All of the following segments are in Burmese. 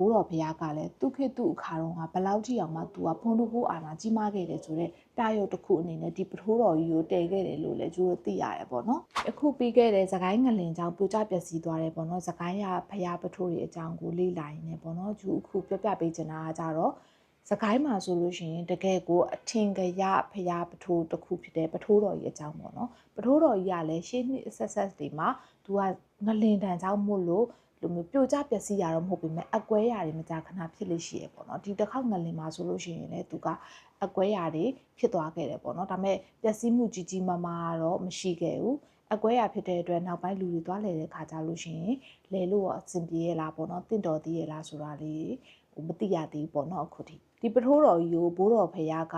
ဘိုးတော်ဘုရားကလည်းသူခေတ်သူအခါတော့ကဘလောက်ထိအောင်မှသူကဖုန်းတကူအာနာကြီးမားခဲ့တယ်ဆိုတော့တာရုပ်တစ်ခုအနေနဲ့ဒီပထိုးတော်ကြီးကိုတည်ခဲ့တယ်လို့လည်းကျိုးတို့သိရတယ်ပေါ့နော်အခုပြီးခဲ့တဲ့သခိုင်းငလင်ကြောင့်ပြိုကျပျက်စီးသွားတယ်ပေါ့နော်သခိုင်းရဘုရားပထိုးတွေအကြောင်းကိုလေ့လာရင်းနဲ့ပေါ့နော်ကျူအခုပြပြပေးချင်တာကကြတော့စကိုင်းမှာဆိုလို့ရှိရင်တကယ်ကိုအထင်ကရဖျားပထိုးတစ်ခုဖြစ်တဲ့ပထိုးတော်ကြီးအကြောင်းပေါ့နော်ပထိုးတော်ကြီးကလည်းရှေးနှစ်ဆက်ဆက်တွေမှာသူကငလင်တန်ကြောင့်မို့လို့ လူမျိုးပြိုကျပျက်စီးရတော့မဟုတ်ပေမဲ့အကွဲရာတွေမကြာခဏဖြစ်လို့ရှိရပေါ့နော်ဒီတစ်ခေါက်ငလင်မှာဆိုလို့ရှိရင်လည်းသူကအကွဲရာတွေဖြစ်သွားခဲ့တယ်ပေါ့နော်ဒါပေမဲ့ပျက်စီးမှုကြီးကြီးမားမားတော့မရှိခဲ့ဘူးအကွဲရဖြစ်တဲ့အတွက်နောက်ပိုင်းလူတွေသွားလဲတဲ့ခါကြလို့ရှိရင်လဲလို့အဆင်ပြေရလားပေါ့နော်တင့်တော်သေးရလားဆိုတာလေးဟိုမသိရသေးဘူးပေါ့နော်အခုထိဒီပထိုးတော်ကြီးကိုဘိုးတော်ဖရာက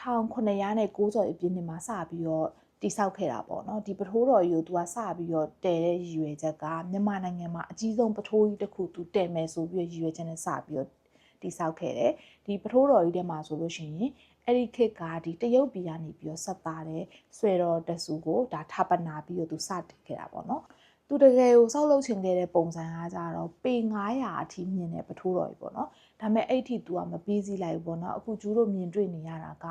1990အပြည့်နှစ်မှာစပြီးတော့ တိဆောက်ခဲ့တာပေါ့နော်ဒီပထိုးတော်ကြီးကိုသူကစပြီးတော့တည်တဲ့ရည်ရွယ်ချက်ကမြန်မာနိုင်ငံမှာအကြီးဆုံးပထိုးကြီးတစ်ခုသူတည်မယ်ဆိုပြီးရည်ရွယ်ချက်နဲ့စပြီးတော့တိဆောက်ခဲ့တယ်ဒီပထိုးတော်ကြီးထဲမှာဆိုလို့ရှိရင်အဲ့ဒီခေတ်ကဒီတရုတ်ပြည်ကနေပြီးတော့ဆက်သားတဲ့ဆွေတော်တဆူကိုဒါထပ်ပနာပြီးတော့သူစတင်ခဲ့တာပေါ့နော်သူတကယ်ကိုစောက်လုပ်ချင်ခဲ့တဲ့ပုံစံအားကြတော့ပေ900အထိမြင့်တဲ့ပထိုးတော်ကြီးပေါ့နော်ဒါပေမဲ့အဲ့ထိ तू ကမပြီးစည်းလိုက်ဘူးပေါ့နော်အခုကျူးတို့မြင်တွေ့နေရတာက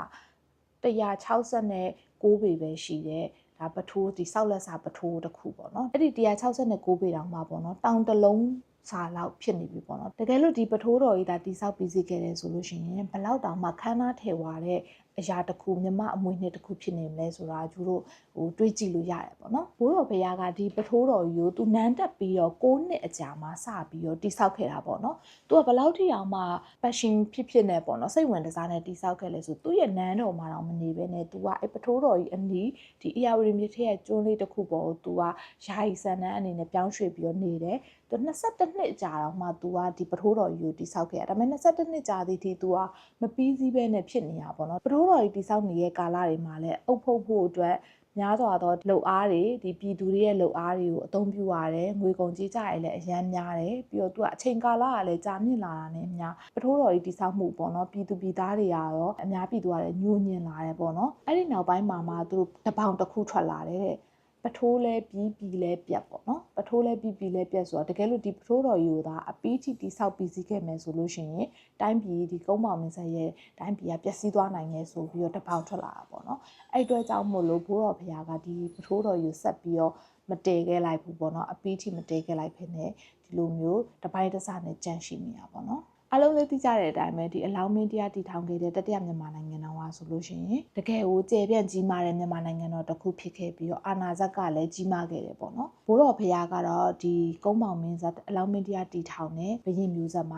169ပေပဲရှိတယ်ဒါပထိုးဒီစောက်လက်စာပထိုးတစ်ခုပေါ့နော်အဲ့ဒီ169ပေတောင်မှပေါ့နော်တောင်တလုံးစာလောက်ဖြစ်နေပြီပေါ့နော်တကယ်လို့ဒီပထိုးတော်ကြီးဒါတိဆောက်ပြီးစီခဲ့တယ်ဆိုလို့ရှိရင်ဘလောက်တောင်မှခန်းသားထဲဝါတဲ့အရာတစ်ခုမြမအမွေနှစ်တစ်ခုဖြစ်နေမလဲဆိုတာကျူတို့ဟိုတွေးကြည့်လို့ရတယ်ပေါ့နော်ဘိုးတော်ဘုရားကဒီပထိုးတော်ကြီးကိုသူနန်းတက်ပြီးတော့6နှစ်အကြာမှစပြီးတော့တိဆောက်ခဲ့တာပေါ့နော်သူကဘလောက်ထိအောင်မှ passion ဖြစ်ဖြစ်နေပေါ့နော်စိတ်ဝင်စားနဲ့တိဆောက်ခဲ့လဲဆိုသူ့ရဲ့နန်းတော်မှာတော့မနေဘဲနဲ့သူကအဲ့ပထိုးတော်ကြီးအနီးဒီအရာဝတီမြစ်ထဲရဲ့ကျွန်းလေးတစ်ခုပေါ်ကိုသူကယာယီဆန်နန်းအနေနဲ့ပြောင်းရွှေ့ပြီးတော့နေတယ်သူ22နှစ်ကြာတော့မှ तू ကဒီပထိုးတော်ကြီးကိုတိဆောက်ခဲ့ရဒါပေမဲ့22နှစ်ကြာသည့်ထိ तू ကမပြီးစည်းပဲနဲ့ဖြစ်နေတာပေါ့နော်ပထိုးတော်ကြီးတိဆောက်နေတဲ့ကာလတွေမှာလည်းအုပ်ဖုတ်ဖို့အတွက်များစွာသောလှုပ်အားတွေဒီပြည်သူတွေရဲ့လှုပ်အားတွေကိုအသုံးပြုရတယ်ငွေကုန်ကြေးကြရလည်းအရန်များတယ်ပြီးတော့သူကအချိန်ကာလကလည်းကြာမြင့်လာတာနဲ့များပထိုးတော်ကြီးတိဆောက်မှုပေါ့နော်ပြည်သူပြည်သားတွေကတော့အများပြည်သူကလည်းညှို့ညင်လာတယ်ပေါ့နော်အဲ့ဒီနောက်ပိုင်းမှာမှသူတို့တပေါင်တစ်ခုထွက်လာတယ်တဲ့ ပထိုးလဲပြီးပြီးလဲပြတ်ပေါ့နော်ပထိုးလဲပြီးပြီးလဲပြတ်ဆိုတော့တကယ်လို့ဒီပထိုးတော်ယူတာအပီးထိတိဆောက်ပြီးစီးခဲ့မယ်ဆိုလို့ရှိရင်တိုင်းပြည်ဒီကုန်းမောင်မင်းဆက်ရဲ့တိုင်းပြည်ကပျက်စီးသွားနိုင်တယ်ဆိုပြီးတော့တပေါင်ထွက်လာတာပေါ့နော်အဲ့အတွက်ကြောင့်မို့လို့ဘိုးတော်ဖရာကဒီပထိုးတော်ယူဆက်ပြီးတော့မတည်ခဲ့လိုက်ဘူးပေါ့နော်အပီးထိမတည်ခဲ့လိုက်ဖြစ်နေဒီလိုမျိုးတပိုင်းတစနဲ့ကြန့်ရှိနေတာပေါ့နော်အလုံးလေးသိကြတဲ့အတိုင်းပဲဒီအလောင်းမင်းတရားတည်ထောင်ခဲ့တဲ့တတိယမြန်မာနိုင်ငံတော် ဟာဆိုလို့ရှိရင်တကယ်ကိုကျေပြန့်ကြီးမားတဲ့မြန်မာနိုင်ငံတော်တစ်ခုဖြစ်ခဲ့ပြီးတော့အာဏာဇက်ကလည်းကြီးမားခဲ့တယ်ပေါ့နော်ဘိုးတော်ဖရာကတော့ဒီကုန်းမောင်မင်းဇက်အလောင်းမင်းတရားတည်ထောင်တဲ့ဘရင်မျိုးဆက်မှာ